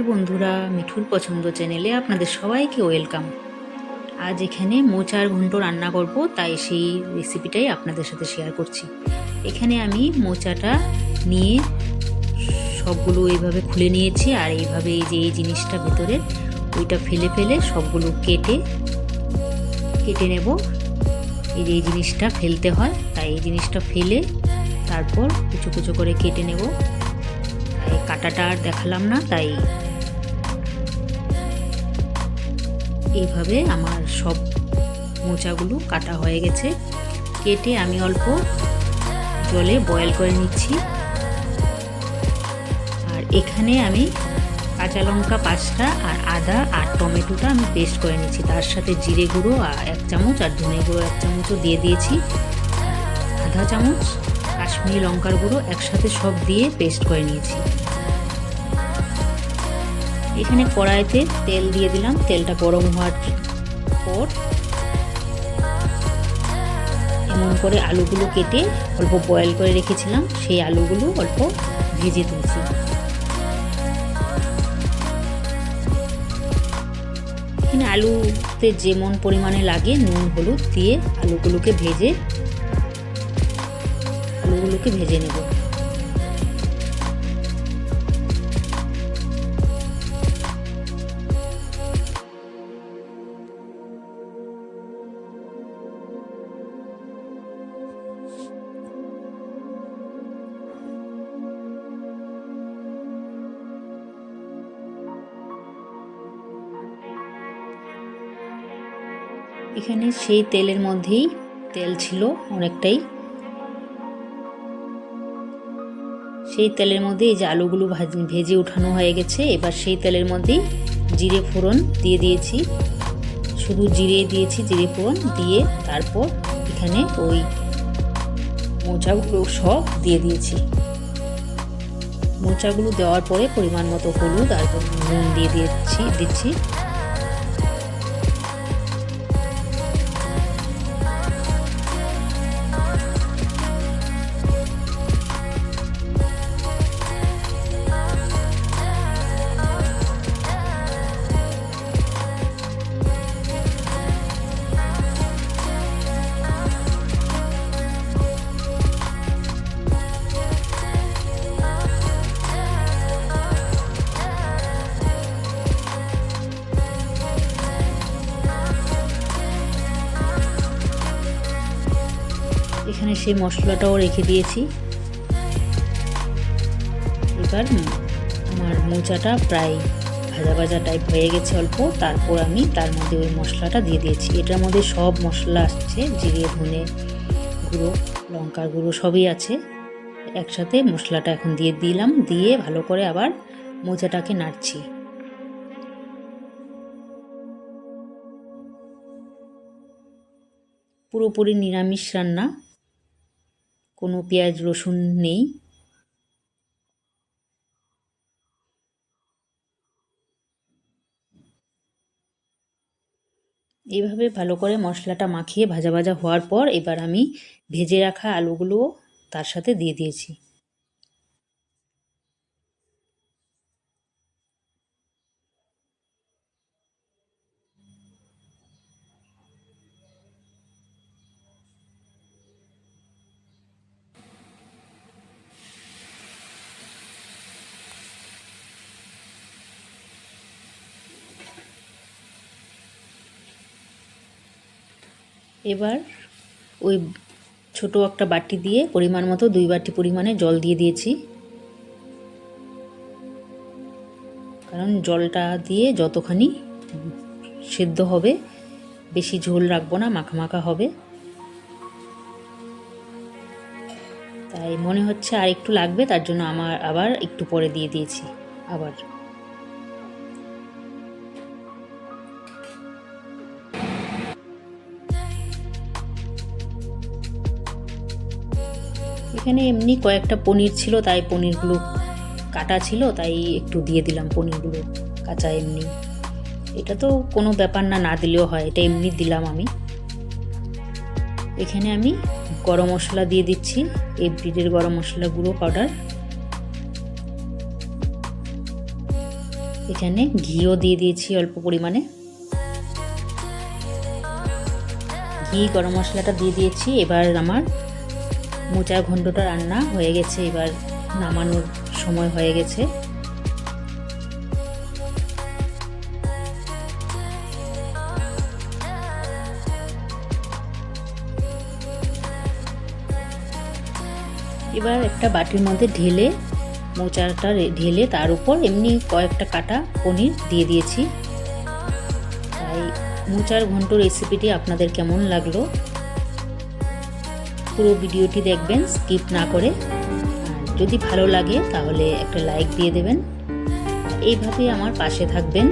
নমস্কার বন্ধুরা, মিঠুর পছন্দ চ্যানেলে আপনাদের সবাইকে ওয়েলকাম। আজ এখানে মোচার ঘন্ট রান্না করব, তাই সেই রেসিপিটাই আপনাদের সাথে শেয়ার করছি। এখানে আমি মোচাটা নিয়ে সবগুলো এইভাবে খুলে নিয়েছি, আর এইভাবে এই যে এই জিনিসটা ভেতরে, ওইটা ফেলে ফেলে সবগুলো কেটে কেটে নেব। এই যে এই জিনিসটা ফেলতে হয়, তাই এই জিনিসটা ফেলে তারপর কুচো কুচো করে কেটে নেব। কাটাটা আর দেখালাম না, তাই এইভাবে আমার সব মোচাগুলো কাটা হয়ে গেছে। কেটে আমি অল্প জলে বয়েল করে নিচ্ছি। আর এখানে আমি কাঁচা লঙ্কা পাঁচটা আর আদা আর টমেটোটা আমি পেস্ট করে নিচ্ছি। তার সাথে জিরে গুঁড়ো আর এক চামচ আর ধনে গুঁড়ো এক চামচও দিয়ে দিয়েছি। আধা চামচ কাশ্মীরি লঙ্কার গুঁড়ো একসাথে সব দিয়ে পেস্ট করে নিয়েছি। এখানে কড়াইতে তেল দিয়ে দিলাম। তেলটা গরম হওয়ার পর এমন করে আলুগুলো কেটে অল্প বয়েল করে রেখেছিলাম। সেই আলুগুলো অল্প ভেজে তুলছি। এখানে আলুতে যেমন পরিমাণে লাগে নুন, হলুদ দিয়ে আলুগুলোকে ভেজে আলুগুলোকে ভেজে নেব। এখানে সেই তেলের মধ্যেই তেল ছিল অনেকটাই। সেই তেলের মধ্যে এই যে আলুগুলো ভেজে উঠানো হয়ে গেছে, এবার সেই তেলের মধ্যেই জিরে ফোড়ন দিয়ে দিয়েছি। শুধু জিরে দিয়েছি, জিরে ফোড়ন দিয়ে তারপর এখানে ওই মোচাগুলো সব দিয়ে দিয়েছি। মোচাগুলো দেওয়ার পরে পরিমাণ মতো হলুদ আর নুন দিয়ে দিয়েছি, দিচ্ছি। সেই মশলাটাও রেখে দিয়েছি। এবার আমার মোচাটা প্রায় ভাজা ভাজা টাইপ হয়ে গেছে অল্প। তারপর আমি তার মধ্যে ওই মশলাটা দিয়ে দিয়েছি। এটার মধ্যে সব মশলা আসছে, জিরে, ধনে গুঁড়ো, লঙ্কার গুঁড়ো সবই আছে। একসাথে মশলাটা এখন দিয়ে দিলাম, দিয়ে ভালো করে আবার মোচাটাকে নাড়ছি। পুরোপুরি নিরামিষ রান্না। কোনো পেঁয়াজ রসুন নেই। এইভাবে ভালো করে মশলাটা মাখিয়ে ভাজা ভাজা হওয়ার পর এবার আমি ভেজে রাখা আলুগুলো তার সাথে দিয়ে দিয়েছি। এবার ওই ছোট একটা বাটি দিয়ে পরিমাণ মতো দুই বাটি পরিমাণে জল দিয়ে দিয়েছি। কারণ জলটা দিয়ে যতখানি সেদ্ধ হবে, বেশি ঝোল রাখব না, মাখা হবে। তাই মনে হচ্ছে আর একটু লাগবে, তার জন্য আমার আবার একটু পরে দিয়ে দিয়েছি, আবার। এখানে এমনি কয়েকটা পনির ছিল, তাই পনিরগুলো কাটা ছিল, তাই একটু দিয়ে দিলাম পনিরগুলো কাঁচা এমনি। এটা তো কোনো ব্যাপার না না দিলেও হয়, এটা এমনি দিলাম আমি। এখানে আমি গরম মশলা দিয়ে দিচ্ছি এই ব্রিডের গরম মশলা গুঁড়ো পাউডার। এখানে ঘিও দিয়ে দিয়েছি অল্প পরিমাণে। ঘি, গরম মশলাটা দিয়ে দিয়েছি, এবার আমার মোচার ঘন্টটা রান্না হয়ে গেছে, এবার নামানোর সময় হয়ে গেছে। এবার একটা বাটির মধ্যে ঢেলে, মোচাটা ঢেলে তার উপর এমনি কয়েকটা কাটা পনির দিয়ে দিয়েছি। তাই মোচার ঘন্ট রেসিপিটি আপনাদের কেমন লাগল? পুরো ভিডিওটি দেখবেন স্কিপ না করে। যদি ভালো লাগে, তাহলে একটা লাইক দিয়ে দেবেন। এইভাবে আমার পাশে থাকবেন।